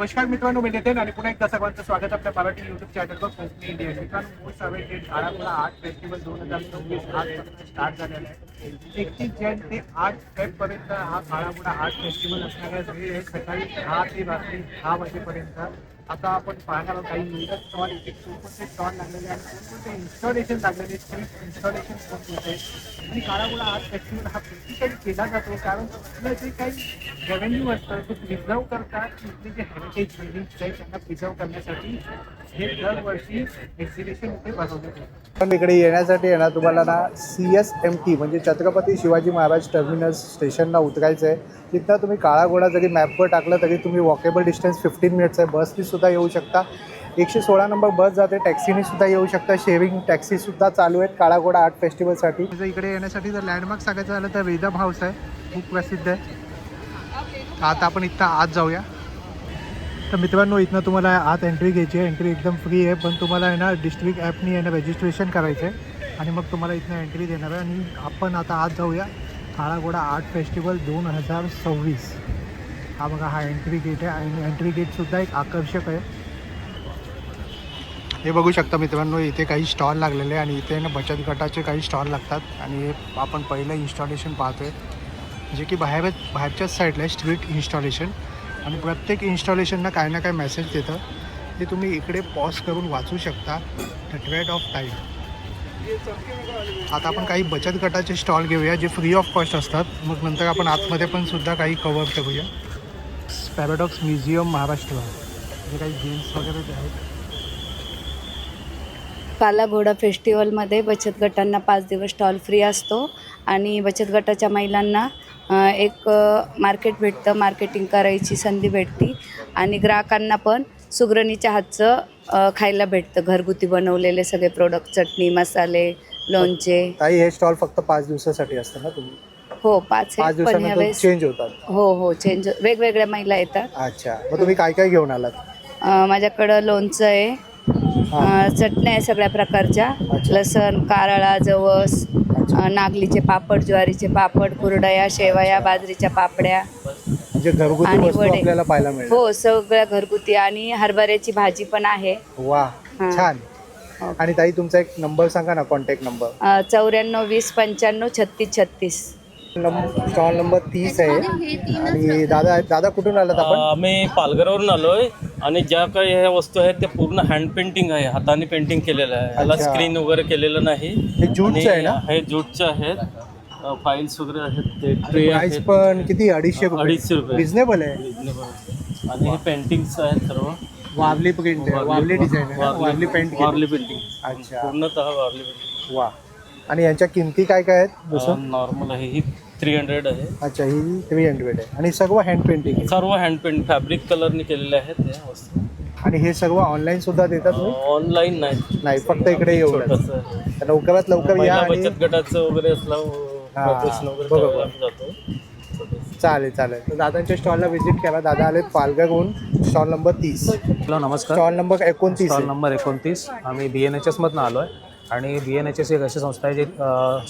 नमस्कार मित्रांनो मी नितेन आणि पुन्हा एकदा सर्वांचं स्वागत आपल्या मराठी युट्यूब चॅनलवर कोकणी इंडिया मित्रांनो मोस्ट अवेटेड काळापुरा आर्ट फेस्टिवल दोन हजार चोवीस आजपासून स्टार्ट झालेला आहे. एकतीस जन ते आठ फेबपर्यंत हा काळापुरा आर्ट फेस्टिवल असणार आहे सकाळी दहा ते रात्री दहा वाजेपर्यंत. आता आपण पाहणार आहोत काही मिनिटात स्टॉल इथे कोणकोणते स्टॉल लागलेले आहेत. कोणकोणते इन्स्टॉलेशन लागलेले स्ट्रीट इन्स्टॉलेशन कोणकोणते आणि काळामुळा आज फेस्टिवल हा प्रत्येकाने केला जातो. कारण आपलं जे काही रेव्हेन्यू असतं ते प्रिझर्व करतात. तिथले जे हेरिटेज बिल्डिंग्स आहेत त्यांना प्रिझर्व करण्यासाठी हे दरवर्षी एक्झिबिशन इथे पण इकडे येण्यासाठी येणार ना तुम्हाला ना सी एस एम टी म्हणजे छत्रपती शिवाजी महाराज टर्मिनस स्टेशनला उतरायचं आहे. तिथनं तुम्ही काळा घोडा जरी मॅपवर टाकलं तरी तुम्ही वॉकेबल डिस्टन्स फिफ्टीन मिनिट्स आहे. बसनी सुद्धा येऊ शकता. एकशे सोळा नंबर बस जाते टॅक्सीने सुद्धा येऊ शकता. शेअरिंग टॅक्सीसुद्धा चालू आहेत काळा घोडा आर्ट फेस्टिवलसाठी जर इकडे येण्यासाठी जर लँडमार्क सांगायचं झालं तर वेदम हाऊस आहे खूप प्रसिद्ध आहे. आता आपण इथं आत जाऊया. तर मित्रांनो इथनं तुम्हाला आत एंट्री घ्यायची आहे. एंट्री एकदम फ्री आहे पण तुम्हाला आहे ना डिस्ट्रिक्ट ॲपनी आहे ना रजिस्ट्रेशन करायचं आहे. आणि मग तुम्हाला इथनं एंट्री देणार आहे. आणि आपण आता आत जाऊया. काळागोडा आर्ट फेस्टिवल दोन हजार सव्वीस. हा बघा हा एंट्री गेट आहे. आणि एंट्री गेटसुद्धा एक आकर्षक आहे. हे बघू शकता मित्रांनो इथे काही स्टॉल लागलेले आहे. आणि इथे ना बचत गटाचे काही स्टॉल लागतात. आणि हे आपण पहिलं इन्स्टॉलेशन पाहतोय. जे की बाहेर बाहेरच्याच साईडला आहे स्ट्रीट इन्स्टॉलेशन आणि प्रत्येक इन्स्टॉलेशनना काही ना काही मेसेज देतं ते तुम्ही इकडे पॉज करून वाचू शकता. द ट्रेड ऑफ टाईम आता आपण काही बचत गटाचे स्टॉल घेऊया जे फ्री ऑफ कॉस्ट असतात. मग नंतर आपण आतमध्ये पण सुद्धा काही कवर करूया. Paradox museum Maharashtra. जे काही गेम्स वगैरे जे आहेत. पाला घोडा फेस्टिवलमध्ये बचत गटांना पाच दिवस स्टॉल फ्री असतो. आणि बचत गटाच्या महिलांना एक मार्केट भेटतं मार्केटिंग करायची संधी भेटते आणि ग्राहकांना पण सुगरणीच्या हातचं खायला भेटतं. घरगुती बनवलेले सगळे प्रोडक्ट चटणी मसाले लोणचे. ताई हे स्टॉल फक्त पाच दिवसासाठी असतं ना तुम्ही? हो पाच पण दिवसानंतर यावेळेस चेंज होतात. हो हो चेंज वेगवेगळ्या महिला येतात. अच्छा. मग तुम्ही काय काय घेऊन आलात? अ, माझ्याकडं लोणचं आहे हां चटण्या आहे सगळ्या प्रकारच्या. लसण कारळा जवस नागलीचे पापड ज्वारीचे पापड कुरडया शेवया बाजरीच्या पापड्या. म्हणजे घरगुती आणि वस्तू वडे. आपल्याला पाहायला मिळेल हो सगळ्या घरगुती आणि हरभऱ्याची भाजी पण आहे. वा हां. छान. हो. आणि ताई तुमचा एक नंबर सांगा ना कॉन्टॅक्ट नंबर चौऱ्याण्णव वीस पंच्याण्णव छत्तीस छत्तीस. स्टॉल नंबर तीस आहे. आणि दादा दादा कुठून आलात आपण? आम्ही पालघरवरून आलोय. आणि ज्या काही ह्या वस्तू आहेत त्या पूर्ण हँड पेंटिंग आहे. हाताने पेंटिंग केलेलं आहे. याला अच्छा. स्क्रीन वगैरे केलेलं नाही. हे ज्यूटचं आहे ना? हे ज्यूटचे आहेत. फाईल्स वगैरे आहेत. ते प्राइस आहेत. पण किती? अडीचशे अडीचशे रुपये. रिझनेबल आहे. Reasonable. आणि हे पेंटिंग्स आहेत सर्व. वारली प्रिंट आहे. वारली डिझाईन आहे ना? वारली पेंट वारली पेंटिंग अच्छा. पूर्णतः वारली पेंटिंग वा आणि यांच्या किमती काय काय आहेत जसं नॉर्मल आहे ही थ्री हंड्रेड आहे. अच्छा ही थ्री हंड्रेड आहे. आणि सर्व हँड पेंटिंग आहे. सर्व हँड पेंट फॅब्रिक कलरने केलेले आहेत या वस्तू. आणि हे सर्व ऑनलाईन सुद्धा देतात तुम्ही? ऑनलाईन नाही. नाही फक्त इकडे येऊन छोटंसं लवकरात लवकर या महिला आणि बचत गटाचं वगैरे असलं हा, प्रदर्शन वगैरे बरोबर. करायला आम्ही जातो. चालेल चालेल. तर दादांच्या स्टॉलला व्हिजिट करा. दादा आलेत पालघरहून. स्टॉल नंबर तीस. हॅलो नमस्कार. स्टॉल नंबर एकोणतीस स्टॉल आहे. नंबर एकोणतीस. आम्ही बी एन एच एसमधनं आलो आहे आणि बी एन एच एस एक अशी संस्था आहे जी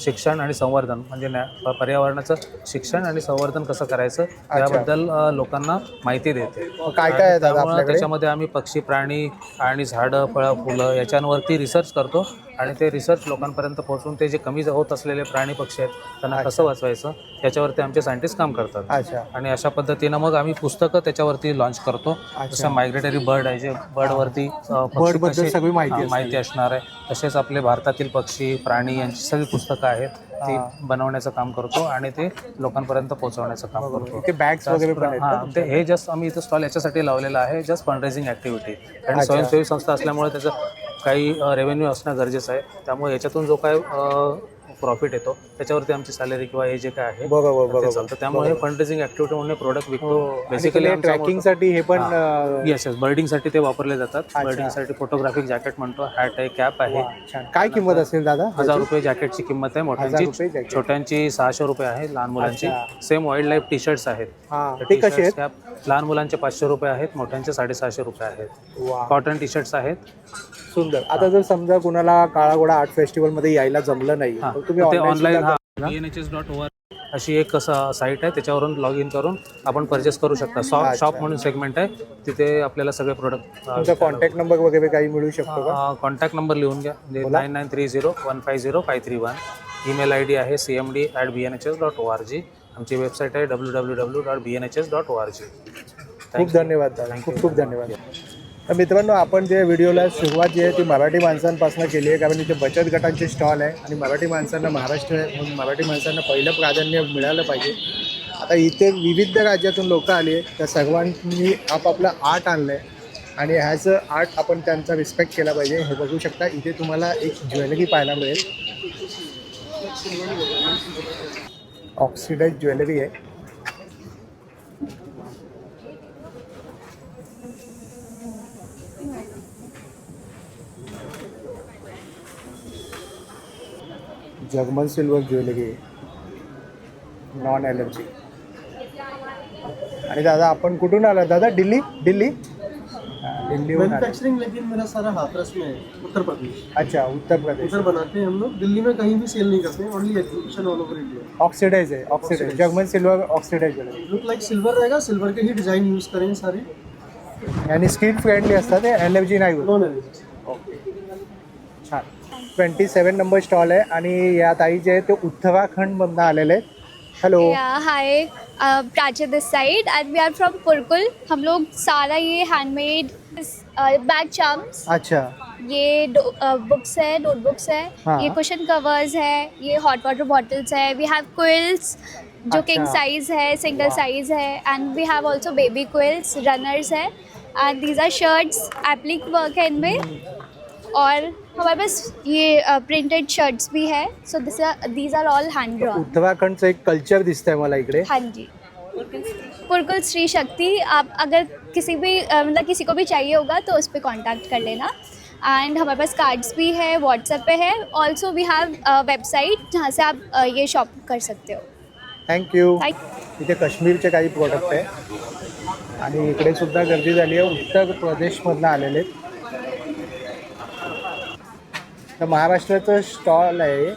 शिक्षण आणि संवर्धन म्हणजे न्या पर्यावरणाचं शिक्षण आणि संवर्धन कसं करायचं याबद्दल लोकांना माहिती देते. काय काय त्याच्यामध्ये आम्ही पक्षी प्राणी आणि झाडं फळं फुलं याच्यावरती रिसर्च करतो. आणि ते रिसर्च लोकांपर्यंत पोहोचून ते जे कमी होत असलेले प्राणी पक्षी आहेत त्यांना कसं वाचवायचं याच्यावरती आमचे सायंटिस्ट काम करतात. आणि अशा पद्धतीनं मग आम्ही पुस्तकं त्याच्यावरती लॉन्च करतो. जसं मायग्रेटरी बर्ड आहे जे बर्डवरती अ, पक्षी Bird बद्दल कसे- सगळी माहिती. माहिती असणार आहे. तसेच आपले भारतातील पक्षी प्राणी यांची सगळी पुस्तकं आहेत ती बनवण्याचं काम करतो आणि ते लोकांपर्यंत पोहोचवण्याचं काम करतो. इथे बॅग्स वगैरे हा? ते हे जस्ट आम्ही इथं स्टॉल याच्यासाठी लावलेलं आहे जस्ट फंड रेझिंग ॲक्टिव्हिटी आणि स्वयंसेवी संस्था असल्यामुळे त्याचं काही रेव्हेन्यू असणं गरजेचं आहे. त्यामुळे याच्यातून जो काय प्रॉफिट येतो त्याच्यावरती आमची सॅलरी किंवा हे जे काय आहे ते बरोबर चालतं. त्यामुळे फंड रेझिंग ॲक्टिव्हिटी म्हणून प्रोडक्ट विकतो बेसिकली बेसिकली ट्रॅकिंगसाठी हे पण येस येस बर्डिंगसाठी ते वापरले जातात. बर्डिंगसाठी फोटोग्राफिक जॅकेट म्हणतो. हॅट आहे कॅप आहे. काय किंमत असेल दादा हजार रुपये जॅकेटची किंमत आहे मोठ्यांची. छोट्यांची सहाशे रुपये आहे लहान मुलांची. Same wildlife T shirts आहेत. हा ते कसे लहान मुलांचे पाचशे रुपये आहेत मोठ्यांचे साडेसहाशे रुपये आहेत. कॉटन टी शर्ट्स आहेत. सुंदर. आता जर समजा कुणाला काळा घोडा आर्ट फेस्टिवलमध्ये यायला जमलं नाही हा, तर तुम्ही तर ते online ऑनलाईन सुद्धा हा. B N H S dot O R अशी एक साईट आहे त्याच्यावरून लॉग इन करून आपण परचेस करू शकता. शॉप अच्छा. शॉप म्हणून सेगमेंट आहे तिथे आपल्याला सगळे प्रोडक्ट तुमचा कॉन्टॅक्ट नंबर वगैरे काही मिळू शकतो का? कॉन्टॅक्ट नंबर लिहून घ्या. म्हणजे बोला. Nine nine three zero one five zero five three one email I D आहे C M D at B N H S dot O R G आमची वेबसाईट आहे W W W dot B N H S dot O R G खूप धन्यवाद दादा. खूप खूप धन्यवाद. तर मित्रांनो आपण जे व्हिडिओला सुरुवात जी आहे ती मराठी माणसांपासून केली आहे. कारण इथे बचत गटांचे स्टॉल आहे आणि मराठी माणसांना महाराष्ट्र म्हणून मराठी माणसांना पहिलं प्राधान्य मिळालं पाहिजे. आता इथे विविध राज्यातून लोक आली आहे त्या सर्वांनी आपापलं आर्ट आणलं आहे आणि ह्याचं आर्ट आपण त्यांचा रिस्पेक्ट केला पाहिजे. हे बघू शकता इथे तुम्हाला एक ज्वेलरी पाहायला मिळेल. ऑक्सिडाईज ज्वेलरी आहे. German silver jewellery non allergy आणि दादा आपण कुठून आला दादा दिल्ली? दिल्ली? हा, आला. मैन्युफैक्चरिंग लेकिन मेरा सारा हाथरस में है उत्तर प्रदेश. अच्छा उत्तर प्रदेश. उधर बनाते हैं हम लोग. दिल्ली में कहीं भी सेल नहीं करते हैं only exhibition all over India oxidise आहे oxidise German silver oxidise look like silver रहेगा सिल्वर के ही डिजाइन यूज करेंगे सारे. आणि स्किन फ्रेंडली असतात ते एलर्जी नाही होत. एलर्जी छान. ट्वेंटी सेवन नंबर स्टॉल आहे आणि या ताई जे आहे ते उत्तराखंडमधनं आलेले आहेत. Hello. Uh, Prachi this side and we are from Purkul. हम लोग सारा ये हैंडमेड बैग चार्म्स अच्छा. ये बुक्स है नोटबुक्स है. हाँ। ये कुशन कवर्स है ये हॉट वाटर बॉटल्स है. वी हैव क्विल्स जो किंग। साइज है सिंगल साइज है. And we have also baby quilts runners है. And these are shirts applique work है इनमें. और हमारे पास ये प्रिंटेड शर्ट्स भी है। So this these are all hand drawn उत्तराखंडचं एक कल्चर दिसतंय मला इकडे। हाँ जी। पुरकुल श्री शक्ति आप अगर किसी भी अ, मतलब किसी को भी चाहिए होगा तो उस पर कांटेक्ट कर लेना। एंड हमारे पास कार्ड्स भी है व्हाट्सएप पे है। ऑल्सो वी हैव वेबसाइट जहाँ से आप अ, ये शॉप कर सकते हो। थँक्यू थैंक इथे काश्मीरचे काही प्रोडक्ट आहे. आणि इकडे सुद्धा गर्दी झाली आहे. उत्तर प्रदेशमधनं आलेले आहेत. तर महाराष्ट्राचं स्टॉल आहे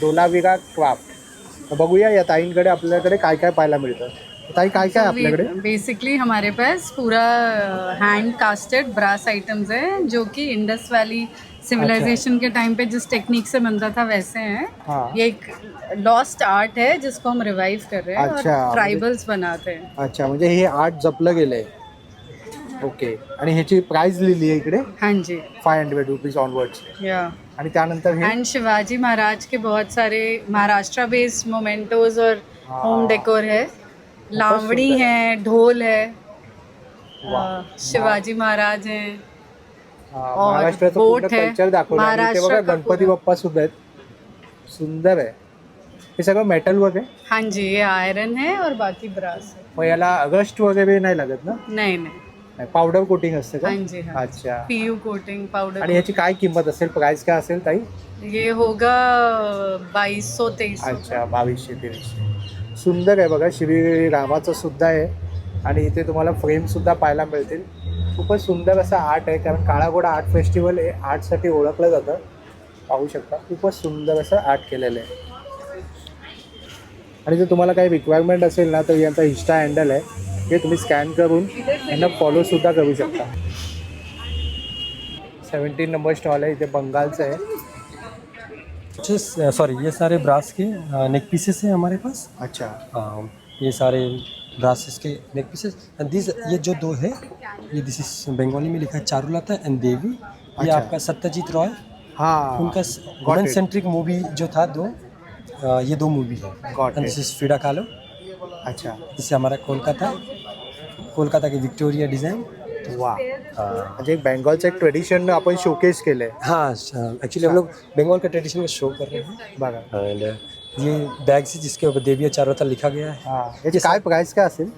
डोलाविरा क्राफ्ट. बघूया या ताईंकडे आपल्याकडे काय काय पाहायला मिळतं. ताई काय काय आहे आपल्याकडे? बेसिकली हमारे पास पूरा हैंड कास्टेड ब्रास आइटम्स है जो कि इंडस वैली सिविलाइजेशन के टाइम पे जिस टेक्निक से बनता था वैसे हैं। हाँ। ये एक लॉस्ट आर्ट है जिसको हम रिवाइव कर रहे हैं अच्छा, और ट्राइबल्स बनाते हैं। अच्छा म्हणजे हे आर्ट जपलं गेलं आहे ओके. आणि ह्याची प्राईज लिहिली आहे इकडे? हाँ जी. फाय हंड्रेड रुपीज ऑनवर्ड्स या. आणि त्यानंतर हे? एंड शिवाजी महाराज के बहुत सारे महाराष्ट्र बेस्ड मोमेंटोज और हाँ। होम डेकोर है. लावड़ी सुंदर। है ढोल है. वाह, अ, शिवाजी महाराज हैं. हा, और महाराष्ट्राचं पूर्ण बोट आहे. कल्चर दाखवलं. आणि इथे बघा महाराष्ट्र का गणपती. बाप्पा सुद्धा आहेत. सुंदर आहे. हे सगळं मेटल वगैरे? हाँ जी ये आयरन है और बाकी ब्रास है. मग याला अगस्ट वगैरे नाही लागत ना? नहीं नहीं. पावडर कोटिंग असते का? हाँ जी हाँ. अच्छा. पीयू कोटिंग आणि पाउडर याची काय किंमत असेल? प्राइस काय असेल ताई? ये होगा बाईस सौ तेईस अच्छा बावीसशे तेवीसशे. सुंदर आहे बघा श्री रामाचं सुद्धा आहे. आणि इथे तुम्हाला फ्रेम सुद्धा पाहायला मिळतील. खूपच सुंदर असं आर्ट आहे कारण काळागोडा आर्ट फेस्टिवल हे आर्टसाठी ओळखलं जातं. पाहू शकता खूपच सुंदर असं आर्ट केलेलं आहे. आणि जर तुम्हाला काही रिक्वायरमेंट असेल ना तर यांचा इन्स्टा हँडल आहे. हे तुम्ही स्कॅन करून यांना फॉलोसुद्धा करू शकता. सेवन्टीन नंबर स्टॉल आहे इथे बंगालचं आहे. सॉरी ये सारे ब्रास के नेक पीसेस हैं हमारे पास? अच्छा। अ, ये सारे ब्रासेस के नेक पीसेस एंड दिस ये जो दो है ये दिस इज़ बंगाली में लिखा है चारुलता एंड देवी अच्छा। ये अच्छा। आपका सत्यजीत रॉय हाँ उनका it. सेंट्रिक मूवी जो था दो अ, ये दो मूवी है। And this is Frida Kahlo अच्छा। इससे हमारा कोलकाता कोलकाता की विक्टोरिया डिज़ाइन। वा म्हणजे एक बेंगॉलचं एक ट्रेडिशन आपण शोकेस केलंय. हाँ एक्चुअली हम लोग बंगाल का ट्रेडिशन का शो कर रहे हैं। बघा. एंड ये बैग्स है जिसके ऊपर देवी चारुलता लिखा गया है। हा. याची काय प्राइस काय असेल?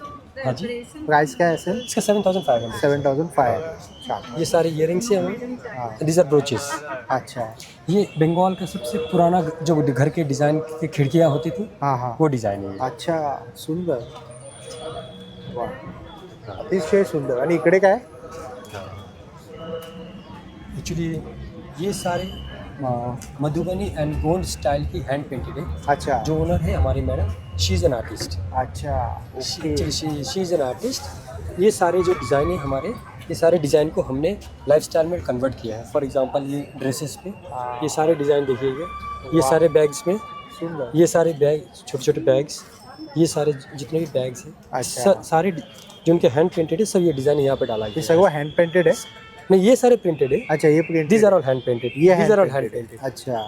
हाँ जी। प्राइस काय असेल? इसका seven thousand five hundred seven thousand five छान ये सारे इयरिंग्स हैं हमें हाँ। दीज आर ब्रोचेस अच्छा। ये बंगाल का सबसे पुराना जो घर के डिज़ाइन की खिड़कियाँ होती थी हाँ हाँ। वो डिज़ाइन है अच्छा सुंदर। वा अतिशय सुंदर. आणि इकडे काय? एक्चुअली ये सारे मधुबनी एंड गोंड स्टाइल की हैंड पेंटेड है. अच्छा. जो ओनर है हमारी madam she is an artist अच्छा शी इज़ एन आर्टिस्ट ये सारे जो डिज़ाइन है हमारे ये सारे डिज़ाइन को हमने लाइफ स्टाइल में कन्वर्ट किया है. फॉर एग्जांपल ये ड्रेसेस पे ये सारे डिज़ाइन देखिएगा ये. सारे बैग्स में ये सारे बैग छोटे छोटे बैग्स ये सारे जितने भी बैग्स हैं अच्छा। सारे जो उनके हैंड प्रिंटेड है सब ये डिज़ाइन यहाँ पे डाला हे गया सर्व हँड पेंटेड आहे है? नहीं ये सारे प्रिंटेड है। अच्छा हे। Print these are all hand painted ये these are all hand. Painted अच्छा।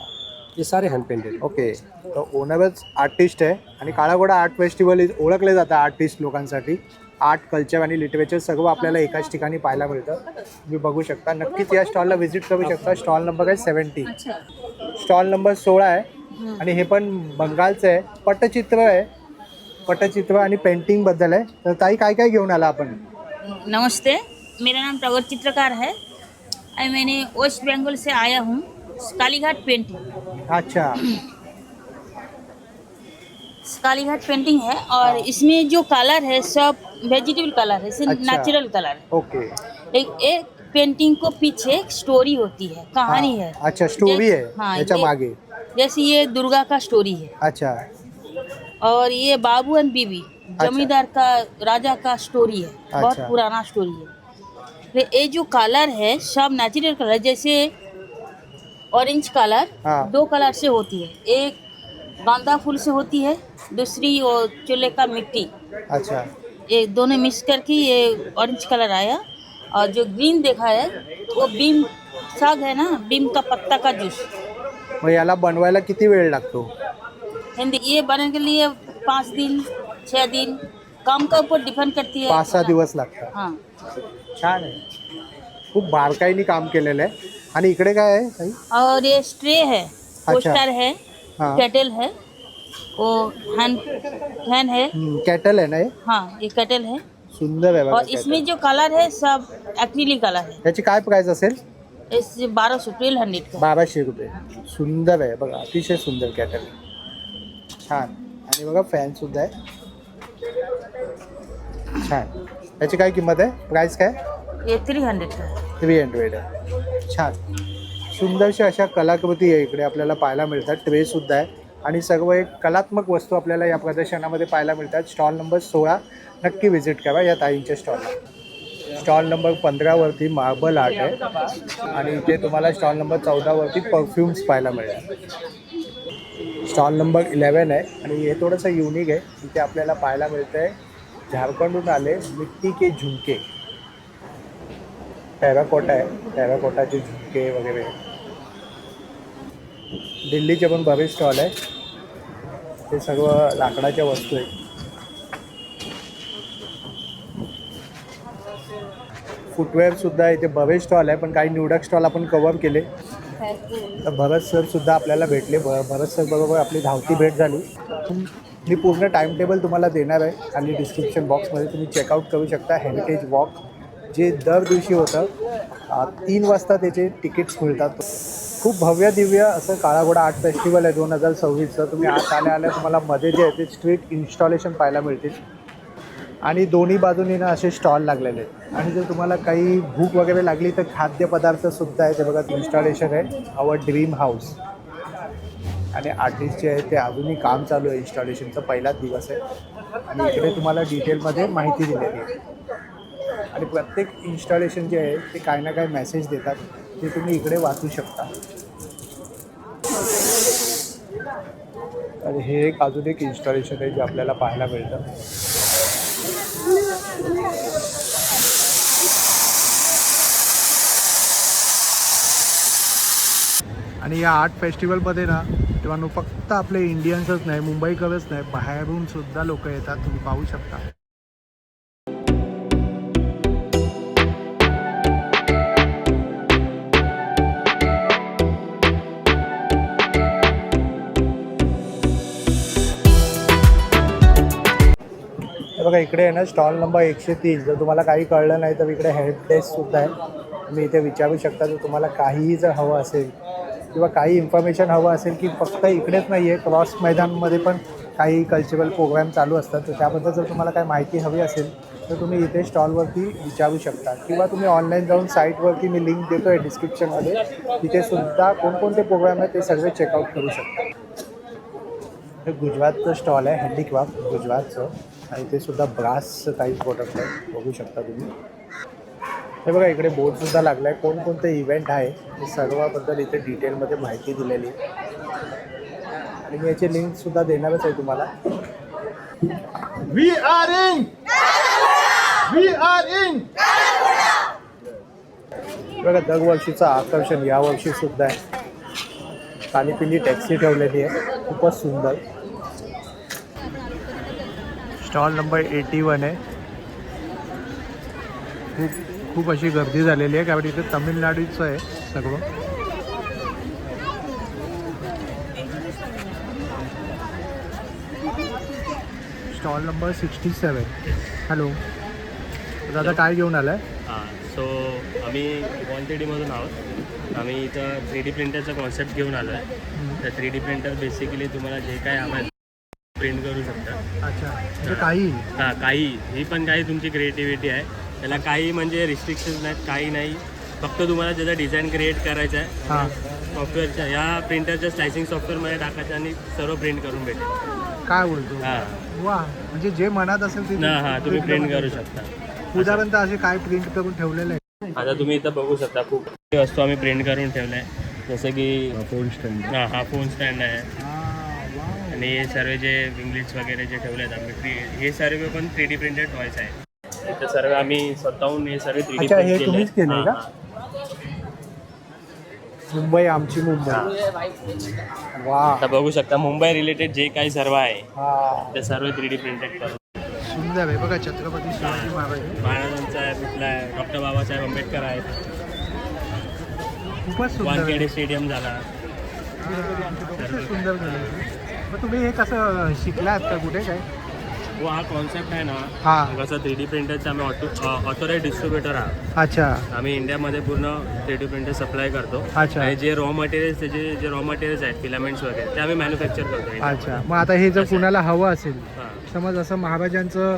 ये सारे हैंड पेंटेड ओके तर ओनरच आर्टिस्ट आहे आणि काळागोडा आर्ट फेस्टिवल इज- ओळखले जातं आर्टिस्ट लोकांसाठी. आर्ट कल्चर आणि लिटरेचर सर्व आपल्याला एकाच ठिकाणी पाहायला मिळतं. तुम्ही बघू शकता. नक्कीच या स्टॉलला व्हिजिट करू शकता. स्टॉल नंबर आहे सेवन्टी स्टॉल नंबर सोळा आहे. आणि हे पण बंगालचं आहे. पटचित्र आहे. पटचित्र आणि पेंटिंगबद्दल आहे. तर ताई काय काय घेऊन आला आपण? नमस्ते. मेरा नाम टॉगर चित्रकार है. और मैंने वेस्ट बंगाल से आया हूँ कालीघाट पेंटिंग अच्छा। कालीघाट पेंटिंग है और इसमें जो कलर है सब वेजिटेबल कलर है अच्छा। नेचुरल कलर है। ओके। एक एक पेंटिंग को पीछे एक स्टोरी होती है कहानी हाँ, है। अच्छा स्टोरी है हाँ, ये- मागे जैसे ये दुर्गा का स्टोरी है। अच्छा। और ये बाबू एंड बीबी जमींदार का राजा का स्टोरी है। बहुत अच्छा। पुराना स्टोरी है। तो ये जो कलर है सब नेचुरल कलर जैसे ऑरेंज कलर हाँ। दो कलर से होती है। एक गांदा फूल से होती है दूसरी वो चूल्हे का मिट्टी। अच्छा। ये दोनों मिक्स करके ये ऑरेंज कलर आया। और जो ग्रीन देखा है वो बीम साग है ना बीम का पत्ता का जूस। याला बनवायला किती वेळ लागतो? हिंदी ये बनने के लिए पाँच दिन छः दिन काम का ऊपर डिपेंड करती है। पाच सहा दिवस लागतात. हाँ। छान आहे. खूप बारकाईने काम केलेलं आहे. आणि इकडे काय आहे ताई? और ये स्ट्रे है पोस्टर है हाँ. केटल है वो हैंड हैंड है। हम्म, कॅटल आहे ना हे हाँ ये केटल है। सुंदर आहे बघा और इसमें जो कलर है सब एक्रिलिक कलर है। याची काय प्राइस असेल? इस बारह सौ ट्वेल्व हंड्रेड का। बाराशे रुपये. सुंदर आहे बघा अतिशय सुंदर कॅटल छान. आणि बघा फॅन सुद्धा आहे. छान. याची काय किंमत आहे? प्राइस काय? थ्री हंड्रेड थ्री हंड्रेड आहे. छान. सुंदरशी अशा कलाकृती आहे इकडे आपल्याला पाहायला मिळतात. ट्रेसुद्धा आहे. आणि सर्व एक कलात्मक वस्तू आपल्याला या प्रदर्शनामध्ये पाहायला मिळतात. स्टॉल नंबर सोळा. नक्की व्हिजिट करा या ताईंच्या स्टॉलला स्टॉल नंबर पंधरावरती मार्बल आर्ट आहे. आणि इथे तुम्हाला स्टॉल नंबर चौदावरती परफ्युम्स पाहायला मिळेल स्टॉल नंबर इलेवन आहे आणि हे थोडंसं युनिक आहे. इथे आपल्याला पाहायला मिळतं आहे झारखंडहून आले मिट्टी के झुमके. टेराकोटा आहे. टेराकोटाचे झुमके वगैरे. दिल्लीचे पण बरेच स्टॉल आहे ते सर्व लाकडाच्या वस्तू आहेत. फुटवेअरसुद्धा इथे बरेच स्टॉल आहे पण काही निवडक स्टॉल आपण कवर केले. तर भरत सर सुद्धा आपल्याला भेटले. भ भरत सर बरोबर आपली धावती भेट झाली. मी पूर्ण टाइम टेबल तुम्हाला देणार आहे आणि डिस्क्रिप्शन बॉक्समध्ये तुम्ही चेकआउट करू शकता. हेरिटेज वॉक जे दर दिवशी होतं तीन वाजता त्याचे तिकीट्स मिळतात. खूप भव्य दिव्य असं काळाघोडा आर्ट फेस्टिवल आहे दोन हजार सव्वीसचं. तुम्ही आत आल्या आल्या तुम्हाला मध्ये जे आहे ते स्ट्रीट इन्स्टॉलेशन पाहायला मिळतील. आणि दोन्ही बाजूनी ना असे स्टॉल लागलेले आहेत. आणि जर तुम्हाला काही भूक वगैरे लागली तर खाद्यपदार्थसुद्धा आहे ते बघा इन्स्टॉलेशन आहे आवर ड्रीम हाऊस आणि आर्टिस्ट जे आहे ते अजूनही काम चालू आहे इन्स्टॉलेशनचा पहिलाच दिवस आहे. आणि इकडे तुम्हाला डिटेलमध्ये माहिती दिलेली आहे. आणि प्रत्येक इन्स्टॉलेशन जे आहे ते काही ना काही मेसेज देतात ते तुम्ही इकडे वाचू शकता. आणि हे एक अजून एक इन्स्टॉलेशन आहे जे आपल्याला पाहायला मिळतं. आणि या आर्ट फेस्टिवलमध्ये ना तेव्हा फक्त आपले इंडियन्सच नाही मुंबईकरच नाही बाहेरून सुद्धा लोक येतात तुम्ही पाहू शकता. बघा इकडे आहे ना स्टॉल नंबर एकशे तीस. जर तुम्हाला काही कळलं नाही तर इकडे हेल्प डेस्कसुद्धा आहे. तुम्ही इथे विचारू शकता जर तुम्हाला काहीही जर हवं असेल किंवा काही इन्फॉर्मेशन हवं असेल की फक्त इकडेच नाही आहे क्रॉस मैदानमध्ये पण काही कल्चरल प्रोग्राम चालू असतात. तर त्याबद्दल जर तुम्हाला काय माहिती हवी असेल तर तुम्ही इथे स्टॉलवरती विचारू शकता. किंवा तुम्ही ऑनलाईन जाऊन साईटवरती मी लिंक देतो आहे डिस्क्रिप्शनमध्ये तिथे सुद्धा कोणकोणते प्रोग्राम आहेत ते सगळे चेकआउट करू शकता. हे गुजरातचं स्टॉल आहे हँडीक्राफ्ट गुजरातचं. आणि ते सुद्धा ब्रासचं काही प्रोडक्ट आहे. बघू शकता तुम्ही. हे बघा इकडे बोर्डसुद्धा लागला आहे कोणकोणते इव्हेंट आहे ते सर्वाबद्दल इथे डिटेलमध्ये माहिती दिलेली आहे. आणि मी याची लिंकसुद्धा देणारच आहे तुम्हाला. We are in we are in बघा दरवर्षीचं आकर्षण यावर्षी सुद्धा आहे. खालीपिली टॅक्सी ठेवलेली आहे. खूपच सुंदर. स्टॉल नंबर एटी वन आहे. खूप खूप अशी गर्दी झालेली आहे कारण इथे तमिळनाडूचं आहे सर्व stall number sixty seven. Hello. दादा काय घेऊन आलाय? हां सो आम्ही वॉन्टेडीमधून आहोत. आम्ही इथं थ्री डी प्रिंटरचा कॉन्सेप्ट घेऊन आलो आहे तर थ्री डी प्रिंटर बेसिकली तुम्हाला जे काय हवं आहे प्रिंट करू शकता. अच्छा म्हणजे काही हां काही ही पण काही तुमची क्रिएटिव्हिटी आहे. त्याला काही म्हणजे रिस्ट्रिक्शन्स नाहीत काही नाही. फक्त तुम्हाला त्याचा डिझाईन क्रिएट करायचा आहे हां. सॉफ्टवेअरच्या या प्रिंटरच्या स्लायसिंग सॉफ्टवेअरमध्ये टाकायचं आणि सर्व प्रिंट करून भेटेल. काय बोलतो? हां. वा म्हणजे जे मनात असेल ते ना हां तुम्ही प्रिंट करू शकता. शकता. उदाहरणतः असे काय प्रिंट करून ठेवलेलं आहे? आता तुम्ही इथं बघू शकता खूप काही वस्तू आम्ही प्रिंट करून ठेवलं आहे जसं की फोन स्टँड हां हा फोन स्टँड आहे. आणि हे सर्व जे विंगलिट्स वगैरे जे ठेवले आहेत आम्ही हे सर्व पण थ्री डी प्रिंटेड टॉयस आहे इथं सर्व आम्ही स्वतःहून हे सर्व थ्री डी अच्छा, हे तुम्हीच केलंय का? मुंबई आमची मुंबई. वा. आता बघू शकता मुंबई रिलेटेड जे काही सर्व आहे हा. ते सर्व थ्री डी प्रिंटेड करून सुंदर आहे बघा छत्रपती शिवाजी महाराज. महाराजांचा आहे कुठला आहे डॉक्टर बाबासाहेब आंबेडकर आहेत. खूपच सुंदर आहे. वानखेडे स्टेडियम झाला. खूपच सुंदर झालं. मग तुम्ही हे कसं शिकलात का कुठे काय? व हा कॉन्सेप्ट आहे ना हा. कसं थ्री डी प्रिंटरचा आम्ही ऑटो ऑथोराईज डिस्ट्रीब्युटर आहोत. अच्छा. आम्ही इंडियामध्ये पूर्ण थ्री डी प्रिंटर सप्लाय करतो. अच्छा. आणि जे रॉ मटेरियल्स त्याचे जे रॉ मटेरियल्स आहेत फिलामेंट्स वगैरे ते आम्ही मॅन्युफॅक्चर करतो. अच्छा. मग आता हे जर कुणाला हवं असेल हां. समज असं महाराजांचं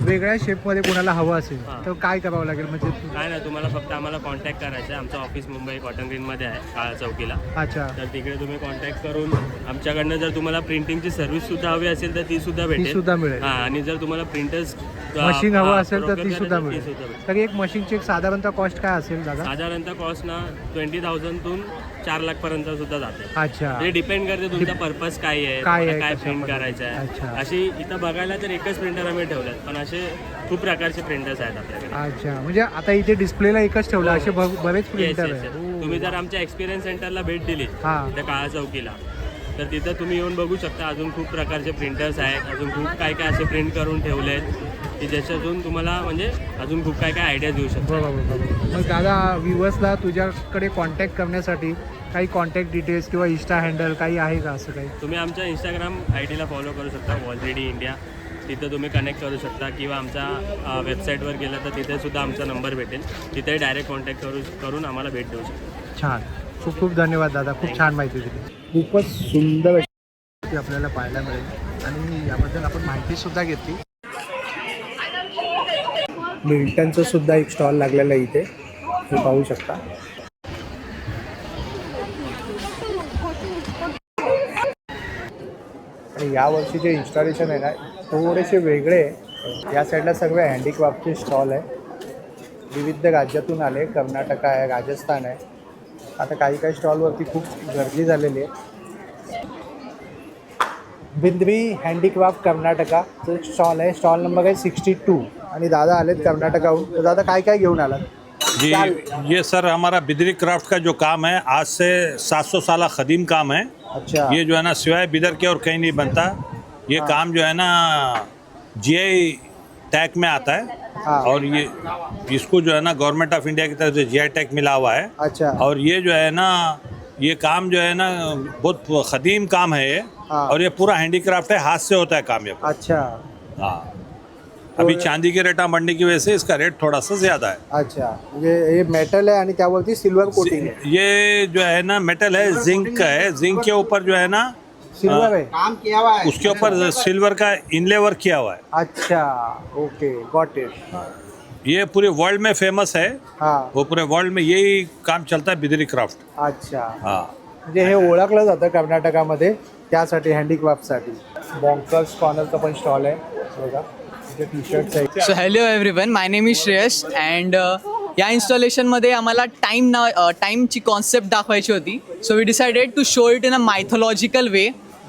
वेगळ्या शेपमध्ये कुणाला हवं असेल हां. तर काय करावं लागेल? म्हणजे काय नाही तुम्हाला फक्त आम्हाला कॉन्टॅक्ट करायचं आहे. आमचं ऑफिस मुंबई कॉटन ग्रीनमध्ये आहे काळा चौकीला. अच्छा. तर तिकडे तुम्ही कॉन्टॅक्ट करून आमच्याकडनं जर तुम्हाला प्रिंटिंगची सर्व्हिस सुद्धा हवी असेल तर ती सुद्धा ती भेटेल. सुद्धा मिळेल. हां आणि जर तुम्हाला प्रिंटर्स मशीन हवं असेल तर ती सुद्धा मिळेल. तरी एक मशीनची एक साधारणतः कॉस्ट काय असेल दादा? साधारणतः कॉस्ट ना ट्वेंटी थाउजंडतून चार लाख पर्यंत सुद्धा जाते. अच्छा. म्हणजे डिपेंड करते तुमचा पर्पज काय आहे काय तुम्हाला काय प्रिंट. करायचं अच्छा. आहे अशी इथं बघायला तर एकच प्रिंटर आम्ही ठेवल्यात पण असे खूप प्रकारचे प्रिंटर्स आहेत आपल्याकडे. अच्छा म्हणजे आता इथे डिस्प्लेला एकच ठेवलं असे ब- बरेच प्रिंटर yes, yes. आहे तुम्ही जर आमच्या एक्सपिरियन्स सेंटरला भेट दिली हा. त्या काळा चौकीला तर तिथं तुम्ही येऊन बघू शकता अजून खूप प्रकारचे प्रिंटर्स आहेत अजून खूप काय काय असे प्रिंट करून ठेवले आहेत की ज्याच्यातून तुम्हाला म्हणजे अजून खूप काय काय आयडिया देऊ शकतो मग दादा विवर्सला तुझ्याकडे कॉन्टॅक्ट करण्यासाठी काही कॉन्टॅक्ट डिटेल्स किंवा इन्स्टा हँडल काही आहे का असं काही? तुम्ही आमच्या इंस्टाग्राम आय डीला फॉलो करू शकता ऑलरेडी इंडिया तिथं तुम्ही कनेक्ट करू शकता किंवा आमच्या वेबसाईटवर गेला तर तिथे सुद्धा आमचा नंबर भेटेल. तिथे डायरेक्ट कॉन्टॅक्ट करू करून आम्हाला भेट देऊ शकता. छान. खूप खूप धन्यवाद दादा. खूप छान माहिती दिली. खूपच सुंदर माहिती आपल्याला पाहायला मिळेल. आणि याबद्दल आपण माहितीसुद्धा घेतली. मिल्टनचं सुद्धा एक स्टॉल लागलेला आहे इथे. हे पाहू शकता. आणि यावर्षी जे इन्स्टॉलेशन आहे ना थोडेसे वेगळे या साईडला सगळे हँडीक्राफ्टचे स्टॉल आहे. विविध राज्यातून आले. कर्नाटक आहे राजस्थान आहे. आता काही काही स्टॉलवरती खूप गर्दी झालेली आहे. बिंद्री हँडीक्राफ्ट कर्नाटकाचं स्टॉल आहे. स्टॉल नंबर आहे सिक्स्टी टू आणि दादा आलेत कर्नाटकाहून. तर दादा काय काय घेऊन आलात? जी ये सर हमारा बिदरी क्राफ्ट का जो काम है आज से 700 साल कदीम काम है। अच्छा। ये जो है ना सिवाय बिदर के और कहीं नहीं बनता। ये हाँ। काम जो है ना जीआई टैग में आता है। हाँ। और ये इसको जो है ना गवर्नमेंट ऑफ़ इंडिया की तरफ़ से जीआई टैग मिला हुआ है। अच्छा। और ये जो है ना ये काम जो है ना बहुत कदीम काम है ये। हाँ। और ये पूरा हैंडीक्राफ्ट है हाथ से होता है काम ये अच्छा। हाँ। अभी चांदी के रेटा बढ़ने की वजह से इसका रेट थोड़ा सा ज़्यादा है। अच्छा। ये हे मेटल आहे आणि त्यावरती सिल्वर कोटिंग आहे ये जो है ना मेटल है जिंक का है। जिंक के ऊपर जो है ना सिल्वर आहे. काम किया हुआ है उसके ऊपर सिल्वर का इनले वर्क किया हुआ है. अच्छा ओके गॉट इट ये पूरे वर्ल्ड में फेमस है। हां। वो पूरे वर्ल्ड में यही काम चलता है बिदरी क्राफ्ट अच्छा। हाँ। म्हणजे हे ओळखलं जातं कर्नाटकामध्ये त्यासाठी हँडीक्राफ्टसाठी बॉन्कर्स कॉर्नरचा पण स्टॉल आहे बघा. इथे टी शर्ट्स आहे so hello everyone my name is Shreyas and या इन्स्टॉलेशनमध्ये आम्हाला टाईम ना टाईमची कॉन्सेप्ट दाखवायची होती. So we decided to show it in a mythological way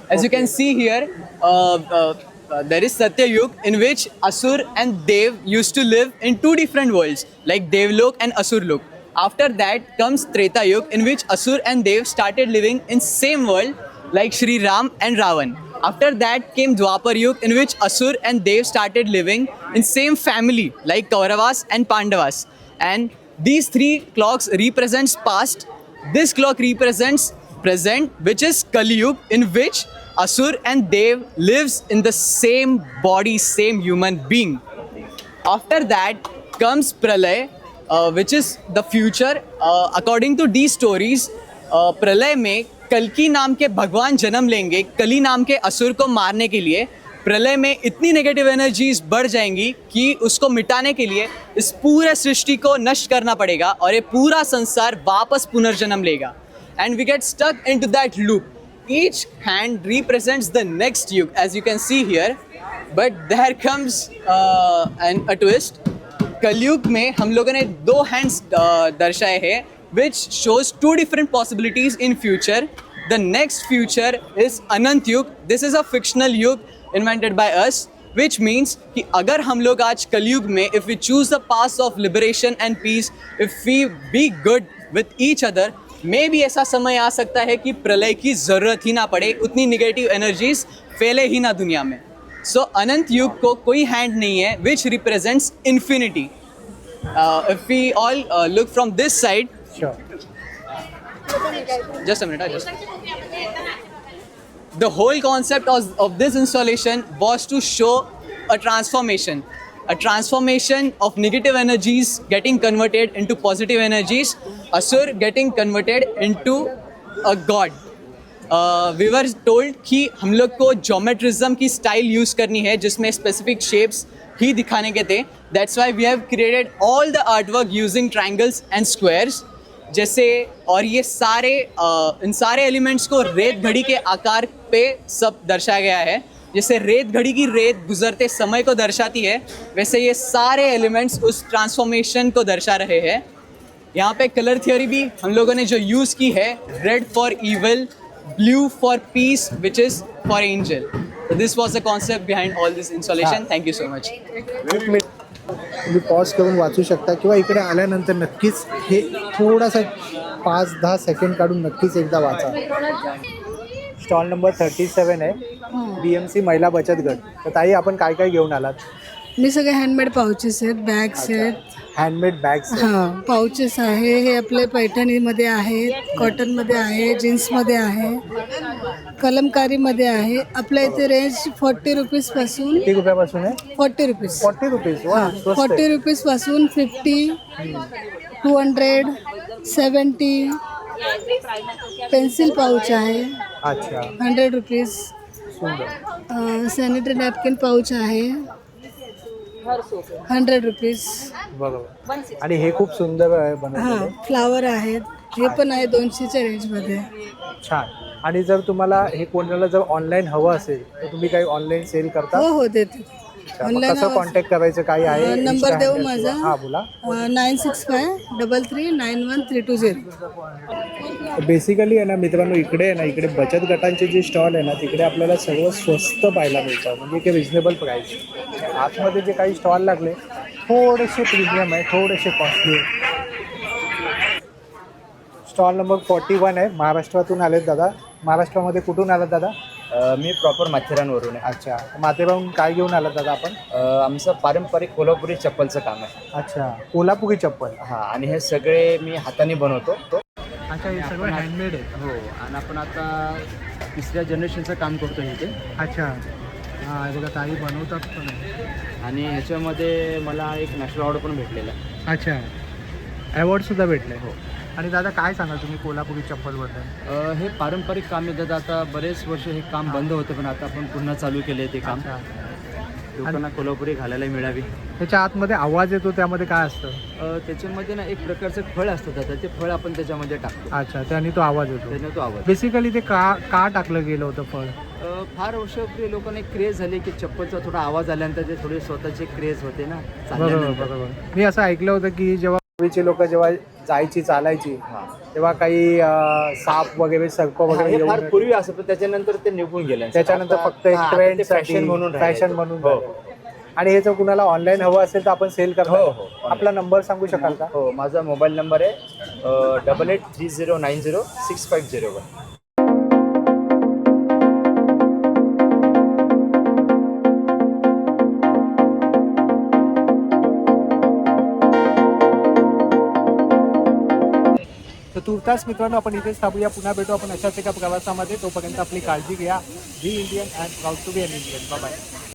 As you can see here, uh, uh, uh, there is Satyayug in which Asur and Dev used to live in two different worlds like Devlok and Asurlok. After that comes Treta Yug in which Asur and Dev started living in same world like Sri Ram and Ravan. After that came Dwapar Yug in which Asur and Dev started living in same family like Kauravas and Pandavas. And these three clocks represents past. This clock represents present which is Kali Yug in which Asur and Dev lives in the same body, same human being. After that comes Pralay, uh, which is the future. Uh, according to these stories, uh, प्रलय में कल्की नाम के भगवान जन्म लेंगे कली नाम के असुर को मारने के लिए प्रलय में इतनी नेगेटिव एनर्जीज बढ़ जाएँगी कि उसको मिटाने के लिए इस पूरे सृष्टि को नष्ट करना पड़ेगा और ये पूरा संसार वापस पुनर्जन्म लेगा and we get stuck in to that loop each hand represents the next yug as you can see here but there comes uh, an, a twist कलयुग में हम लोगों ने दो हैंड्स दर्शाए हैं which shows two different possibilities in future the next future is अनंत युग this is a fictional युग invented by us which means कि अगर हम लोग आज कलयुग में if we choose the pass of liberation and peace if we be good with each other मे भी ऐसा समय आ सकता है कि प्रलय की ज़रूरत ही ना पड़े उतनी निगेटिव एनर्जीज फैले ही ना दुनिया में सो so, अनंत युग को कोई हैंड नहीं है which represents infinity if we all look from this side just a minute, I just. The whole concept of, of this installation was to show a transformation. A transformation of negative energies getting converted into positive energies, Asur getting converted into a god. We were told कि हम लोग को जोमेट्रिज्म की style use करनी है जिसमें specific shapes ही दिखाने के थे that's why we have created all the artwork using triangles and squares जैसे और ये सारे अ, इन सारे एलिमेंट्स को रेत घड़ी के आकार पे सब दर्शाया गया है जैसे रेत घड़ी की रेत गुजरते समय को दर्शाती है वैसे ये सारे एलिमेंट्स उस ट्रांसफॉर्मेशन को दर्शा रहे हैं। यहाँ पे कलर थियोरी भी हम लोगों ने जो यूज़ की है red for evil blue for peace which is for angel this was the concept behind all this installation thank you so much एक मिनिट तुम्ही पॉज करून वाचू शकता किंवा इकडे आल्यानंतर नक्कीच हे थोडासा पाच दहा सेकंड काढून नक्कीच एकदा वाचा. स्टॉल नंबर थर्टी सेवन आहे. बी एम सी महिला बचत गट. तर ताई आपण काय काय घेऊन आलात? मी सगळे हँडमेड पाउचेस आहेत बॅग्स आहेत. हँडमेड बॅग्स हां पाउचेस आहे. हे आपले पैठणीमध्ये आहेत कॉटनमध्ये आहे जीन्समध्ये आहे कलमकारीमध्ये आहे. आपल्या इथे रेंज फॉर्टी रुपीजपासून किती रुपयापासून आहे? फॉर्टी रुपीज फोर्टी रुपीज वा स्वस्त forty. रुपीजपासून fifty two hundred seventy pencil pouch आहे. अच्छा. Hundred rupees. सुंदर. सॅनिटरी नॅपकिन पाऊच आहे. Hundred rupees. बरोबर. आणि हे खूप सुंदर आहे हां बनवलेलं फ्लावर आहेत. हे पण आहे दोनशेच्या रेंजमध्ये छान. आणि जर तुम्हाला हे कोणाला जर ऑनलाईन हवं असेल तर तुम्ही काही ऑनलाईन सेल करता? हो हो देते. मग कसं कॉन्टॅक्ट करायचं? काय आहे नंबर देऊ माझा. हा बोला. Nine six five double three nine one three two zero basically आहे ना मित्रांनो इकडे आहे ना इकडे बचत गटांचे जे स्टॉल आहे ना तिकडे आपल्याला सर्व स्वस्त पाहायला मिळतं. म्हणजे की रिजनेबल प्राईस आतमध्ये जे काही स्टॉल लागले थोडेसे प्रीमियम आहे थोडेसे कॉस्टली आहे. स्टॉल नंबर फॉर्टी वन आहे. महाराष्ट्रातून आलेत दादा. महाराष्ट्रामध्ये कुठून आलात दादा? मी प्रॉपर माथेरानवरून आहे. अच्छा. माथेराहून काय घेऊन आलात दादा आपण? अ, आमचं पारंपरिक कोल्हापुरी चप्पलचं काम आहे. अच्छा. कोल्हापुरी चप्पल. हां आणि हे सगळे मी हाताने बनवतो. अच्छा हे सगळं हँडमेड आहे. हो आणि आपण आता तिसऱ्या जनरेशनचं काम करतो इथे. अच्छा. हां हे बघा ताई बनवतात पण. आणि ह्याच्यामध्ये मला एक नॅशनल अवॉर्ड पण भेटलेला आहे. अच्छा. अवॉर्ड सुद्धा भेटले. हो. आणि दादा काय सांगाल तुम्ही कोल्हापुरी चप्पलबद्दल? अ, हे पारंपरिक काम आहे दादा. आता बरेच वर्ष हे काम बंद होतं पण आता आपण पुन्हा चालू केले ते काम. लोकांना कोल्हापुरी घालायला मिळावी. त्याच्या आतमध्ये आवाज येतो त्यामध्ये काय असतं? अ, त्याच्यामध्ये ना एक प्रकारचं फळ असतं दादा. ते फळ आपण त्याच्यामध्ये टाकतो. अच्छा त्याने तो आवाज येतो. त्याने तो आवाज बेसिकली ते का का टाकलं गेलं होतं फळ? अ, फार वर्षापूर्वी लोकांना एक क्रेज झाली की चप्पलचा थोडा आवाज आल्यानंतर ते थोडे स्वतःचे क्रेज होते ना बरोबर चालल्यानंतर. बरोबर. मी असं ऐकलं होतं की जेव्हा पूर्वीची लोक जेव्हा जायची चालायची. तेव्हा काही अं, साप वगैरे सर्प वगैरे हे फार येऊन पूर्वी असं पण त्याच्यानंतर ते निघून गेलं. त्याच्यानंतर फक्त एक ट्रेंड फॅशन म्हणून फॅशन. म्हणून हो. झालं. आणि हे जर कुणाला ऑनलाईन हवं असेल तर आपण सेल हो करतो हो आपला नंबर सांगू शकाल का? हो माझा मोबाईल नंबर आहे double eight three zero nine zero six five zero one तुर्तास मित्रांनो आपण इथेच थांबूया. पुन्हा भेटू आपण अशाच एका प्रवासामध्ये. तोपर्यंत आपली काळजी घ्या. Be Indian and proud to be an Indian bye